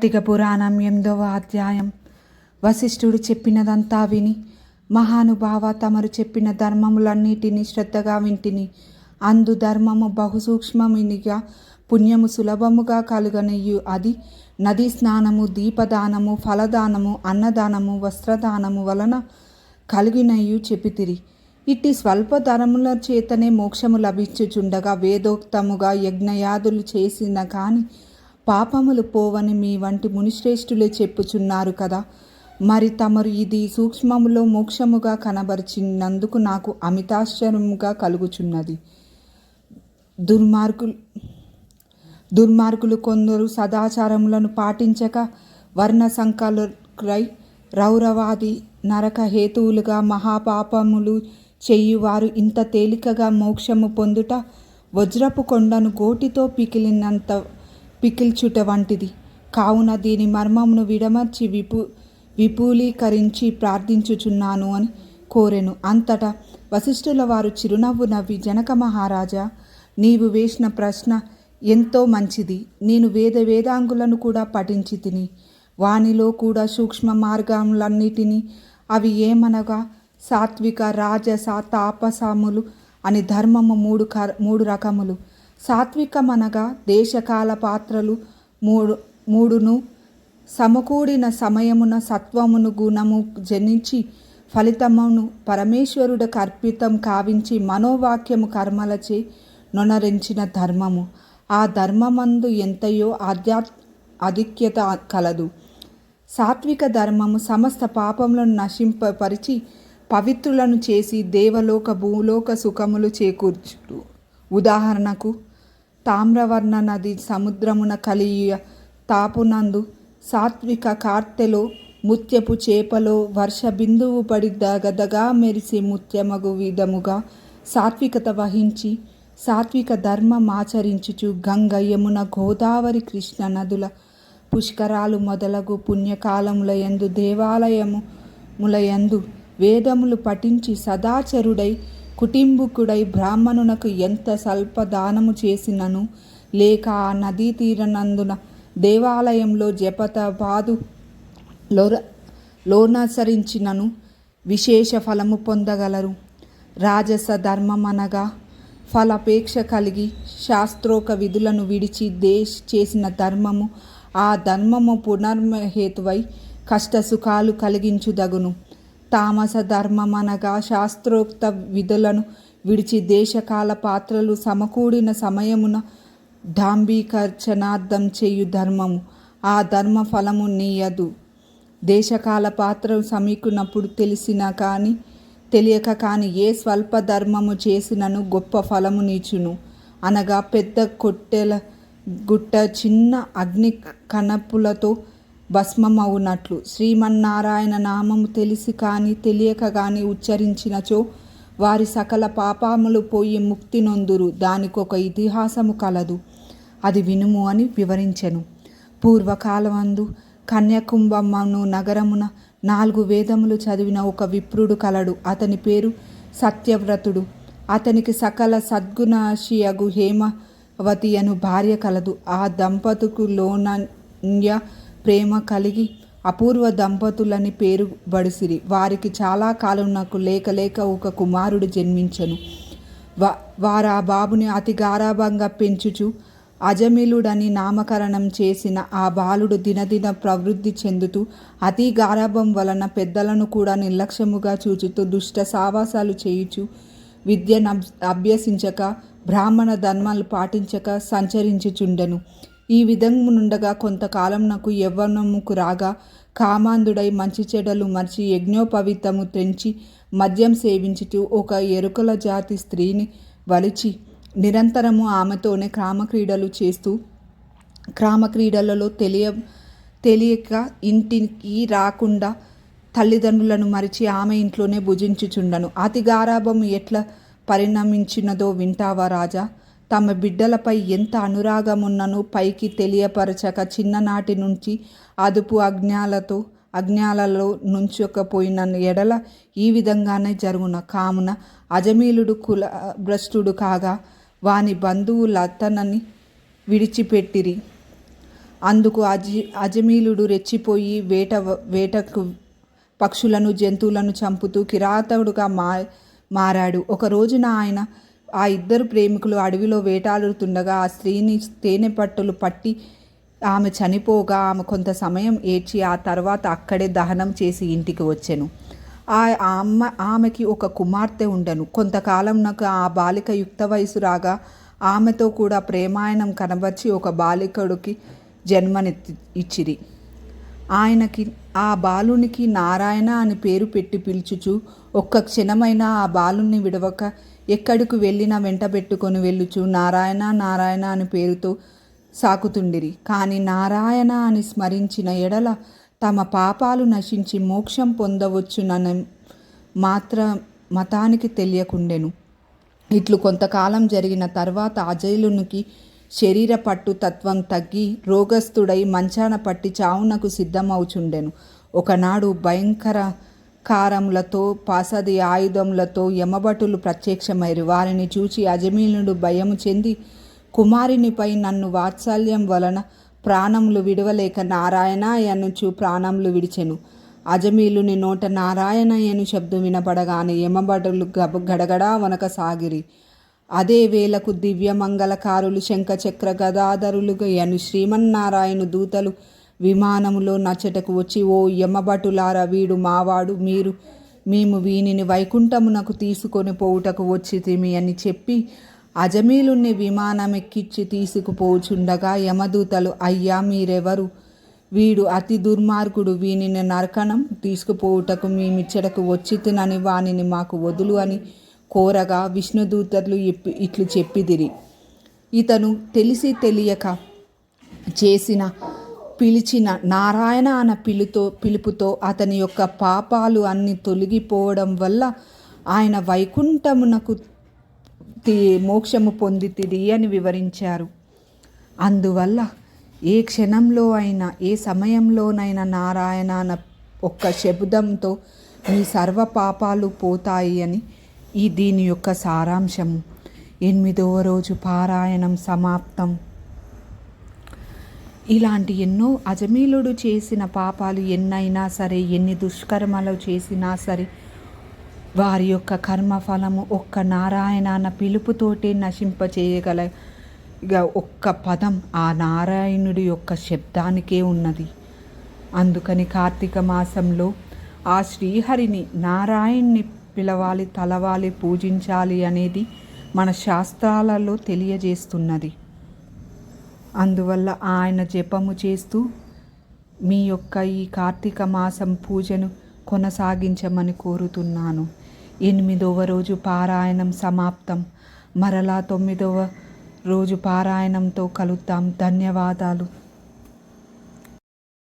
కార్తీక పురాణం ఎనిమిదవ అధ్యాయం. వశిష్ఠుడు చెప్పినదంతా విని మహానుభావ తమరు చెప్పిన ధర్మములన్నిటినీ శ్రద్ధగా వింటిని. అందు ధర్మము బహుసూక్ష్మమినిగా పుణ్యము సులభముగా కలుగనయ్యు. అది నదీ స్నానము దీపదానము ఫలదానము అన్నదానము వస్త్రదానము వలన కలిగినయు చెప్పితిరి. ఇట్టి స్వల్ప ధరముల చేతనే మోక్షము లభించుచుండగా వేదోక్తముగా యజ్ఞయాదులు చేసిన కానీ పాపములు పోవని మీ వంటి మునిశ్రేష్ఠులే చెప్పుచున్నారు కదా. మరి తమరు ఇది సూక్ష్మములో మోక్షముగా కనబరిచినందుకు నాకు అమితాశ్చర్యముగా కలుగుచున్నది. దుర్మార్గులు దుర్మార్గులు కొందరు సదాచారములను పాటించక వర్ణ సంకలురై రౌరవాది నరక హేతువులుగా మహాపాపములు చేయువారు ఇంత తేలికగా మోక్షము పొందుట వజ్రపు కొండను గోటితో పికిలినంత పికిల్చుట వంటిది. కావున దీని మర్మమును విడమర్చి విపు విపులీకరించి ప్రార్థించుచున్నాను అని కోరెను. అంతటా వశిష్ఠుల వారు చిరునవ్వు నవ్వి జనక మహారాజా నీవు వేసిన ప్రశ్న ఎంతో మంచిది. నేను వేద వేదాంగులను కూడా పఠించి తిని వానిలో కూడా సూక్ష్మ మార్గములన్నిటినీ అవి ఏమనగా? సాత్విక రాజస తాపసములు అని ధర్మము మూడు క మూడు రకములు. సాత్వికమనగా దేశకాల పాత్రలు మూడు మూడును సమకూడిన సమయమున సత్వమును గుణము జనించి ఫలితమును పరమేశ్వరుడికి అర్పితం కావించి మనోవాక్యము కర్మలచే నొనరించిన ధర్మము. ఆ ధర్మమందు ఎంతయో ఆధ్యాత్ ఆధిక్యత కలదు. సాత్విక ధర్మము సమస్త పాపములను నశింపపరిచి పవిత్రులను చేసి దేవలోక భూలోక సుఖములు చేకూర్చుడు. ఉదాహరణకు తామ్రవర్ణ నది సముద్రమున కలియ తాపునందు సాత్విక కార్తెలో ముత్యపు చేపలో వర్ష బిందువు పడి దగదగా మెరిసి ముత్యమగు విధముగా సాత్వికత వహించి సాత్విక ధర్మమాచరించుచు గంగ యమున గోదావరి కృష్ణ నదుల పుష్కరాలు మొదలగు పుణ్యకాలముల యందు దేవాలయము ములయందు వేదములు పఠించి సదాచరుడై కుటుంబకుడై బ్రాహ్మణునకు ఎంత స్వల్ప దానము చేసినను లేక ఆ నదీ తీరనందున దేవాలయంలో జపతపాదు లోర లోనసరించినను విశేష ఫలము పొందగలరు. రాజస ధర్మమనగా ఫలాపేక్ష కలిగి శాస్త్రోక విధులను విడిచి దేశ్ చేసిన ధర్మము ఆ ధర్మము పునర్మహేతువై కష్ట సుఖాలు కలిగించుదగును. తామస ధర్మమనగా శాస్త్రోక్త విధులను విడిచి దేశకాల పాత్రలు సమకూడిన సమయమున డాంబీకర్చనార్థం చేయు ధర్మము. ఆ ధర్మ ఫలము నీయదు. దేశకాల పాత్రలు సమీకున్నప్పుడు తెలిసినా కానీ తెలియక కాని ఏ స్వల్ప ధర్మము చేసినను గొప్ప ఫలము నీచును. అనగా పెద్ద కొట్టెల గుట్ట చిన్న అగ్ని కణపులతో భస్మమవునట్లు. శ్రీమన్నారాయణ నామము తెలిసి కానీ తెలియక కానీ ఉచ్చరించినచో వారి సకల పాపములు పోయి ముక్తి నొందురు. దానికొక ఇతిహాసము కలదు. అది వినుము అని వివరించెను. పూర్వకాలమందు కన్యాకుంభమ్మను నగరమున నాలుగు వేదములు చదివిన ఒక విప్రుడు కలడు. అతని పేరు సత్యవ్రతుడు. అతనికి సకల సద్గుణాశియగు హేమవతి అను భార్య కలదు. ఆ దంపతుకు లోనన్య ప్రేమ కలిగి అపూర్వ దంపతులని పేరు బడిసిరి. వారికి చాలా కాలంనకు లేక లేక ఒక కుమారుడు జన్మించను. వా వారు ఆ బాబుని అతి గారాభంగా పెంచుచు అజమిలుడని నామకరణం చేసిన ఆ బాలుడు దినదిన ప్రవృద్ధి చెందుతూ అతి గారాభం వలన పెద్దలను కూడా నిర్లక్ష్యముగా చూచుతూ దుష్ట సావాసాలు చేయుచు విద్యను అభ్యసించక బ్రాహ్మణ ధర్మాలు పాటించక సంచరించుచుండెను. ఈ విధమునుండగా కొంతకాలం నాకు యవ్వనముకు రాగా కామాంధుడై మంచి చెడలు మర్చి యజ్ఞోపవితము తెంచి మద్యం సేవించుటూ ఒక ఎరుకల జాతి స్త్రీని వలిచి నిరంతరము ఆమెతోనే క్రామక్రీడలు చేస్తూ క్రామక్రీడలలో తెలియ తెలియక ఇంటికి రాకుండా తల్లిదండ్రులను మరిచి ఆమె ఇంట్లోనే భుజించుచుండను. అతి గారాభం ఎట్లా పరిణమించినదో వింటావా రాజా? తమ బిడ్డలపై ఎంత అనురాగమున్నను పైకి తెలియపరచక చిన్ననాటి నుంచి అదుపు అజ్ఞాలతో అజ్ఞాలలో నుంచకపోయిన ఎడల ఈ విధంగానే జరుగున. కామున అజమీలుడు కుల భ్రష్టుడు కాగా వాని బంధువులు అతనని విడిచిపెట్టిరి. అందుకు అజి అజమీలుడు రెచ్చిపోయి వేట వేటకు పక్షులను జంతువులను చంపుతూ కిరాతకుడుగా మా మారాడు. ఒక రోజున ఆయన ఆ ఇద్దరు ప్రేమికులు అడవిలో వేటాడుతుండగా ఆ స్త్రీని తేనె పట్టులు పట్టి ఆమె చనిపోగా ఆమె కొంత సమయం ఏడ్చి ఆ తర్వాత అక్కడే దహనం చేసి ఇంటికి వచ్చెను. ఆ ఆ అమ్మ ఆమెకి ఒక కుమార్తె ఉండను. కొంతకాలం నాకు ఆ బాలిక యుక్త వయసు రాగా ఆమెతో కూడా ప్రేమాయణం కనబర్చి ఒక బాలికడికి జన్మనెత్తి ఇచ్చిరి. ఆయనకి ఆ బాలునికి నారాయణ అని పేరు పెట్టి పిలుచుచు ఒక్క క్షణమైనా ఆ బాలుని విడవక ఎక్కడికి వెళ్ళినా వెంటబెట్టుకొని వెళ్ళుచు నారాయణ నారాయణ అని పేరుతో సాకుతుండిరి. కానీ నారాయణ అని స్మరించిన ఎడల తమ పాపాలు నశించి మోక్షం పొందవచ్చునని మాత్ర మతానికి తెలియకుండెను. ఇట్లు కొంతకాలం జరిగిన తర్వాత అజయులునికి శరీర పట్టు తత్వం తగ్గి రోగస్థుడై మంచాన పట్టి చావునకు సిద్ధమవుచుండెను. ఒకనాడు భయంకర కారములతో పాసది ఆయుధములతో యమభటులు ప్రత్యక్షమైరు వారిని చూచి అజమీనుడు భయము చెంది కుమారునిపై నన్ను వాత్సల్యం వలన ప్రాణములు విడవలేక నారాయణ అనుచు ప్రాణములు విడిచెను. అజమీలుని నోట నారాయణ అను శబ్దం వినపడగానే యమభటులు గబ గడగడా వనక సాగిరి. అదే వేళకు దివ్యమంగళకారులు శంఖచక్ర గదాధరులుగా అను శ్రీమన్నారాయణ దూతలు విమానములో నచ్చటకు వచ్చి ఓ యమభటులారా వీడు మావాడు మీరు మేము వీనిని వైకుంఠమునకు తీసుకొని పోవుటకు వచ్చి తిమి అని చెప్పి అజమీలుని విమానం ఎక్కించి తీసుకుపోచుండగా యమదూతలు అయ్యా మీరెవరు? వీడు అతి దుర్మార్గుడు వీనిని నరకణం తీసుకుపోవుటకు మేమిచ్చటకు వచ్చితినని వానిని మాకు వదులు అని కోరగా విష్ణుదూతలు ఇప్పి ఇట్లు చెప్పిదిరి. ఇతను తెలిసి తెలియక చేసిన పిలిచిన నారాయణ అన్న పిలుతో పిలుపుతో అతని యొక్క పాపాలు అన్ని తొలగిపోవడం వల్ల ఆయన వైకుంఠమునకు మోక్షము పొందితిది అని వివరించారు. అందువల్ల ఏ క్షణంలో అయినా ఏ సమయంలోనైనా నారాయణ అన్న ఒక్క శబ్దంతో మీ సర్వ పాపాలు పోతాయి అని ఈ దీని యొక్క సారాంశము. ఎనిమిదవ రోజు పారాయణం సమాప్తం. ఇలాంటి ఎన్నో అజమీలుడు చేసిన పాపాలు ఎన్నైనా సరే ఎన్ని దుష్కర్మలు చేసినా సరే వారి యొక్క కర్మఫలము ఒక్క నారాయణ అన్న పిలుపుతోటే నశింపచేయగల ఒక్క పదం ఆ నారాయణుడి యొక్క శబ్దానికే ఉన్నది. అందుకని కార్తీక మాసంలో ఆ శ్రీహరిని నారాయణ్ణి పిలవాలి తలవాలి పూజించాలి అనేది మన శాస్త్రాలలో తెలియజేస్తున్నది. అందువల్ల ఆయన జపము చేస్తూ మీ యొక్క ఈ కార్తీక మాసం పూజను కొనసాగించమని కోరుతున్నాను. ఎనిమిదవ రోజు పారాయణం సమాప్తం. మరలా తొమ్మిదవ రోజు పారాయణంతో కలుద్దాం. ధన్యవాదాలు.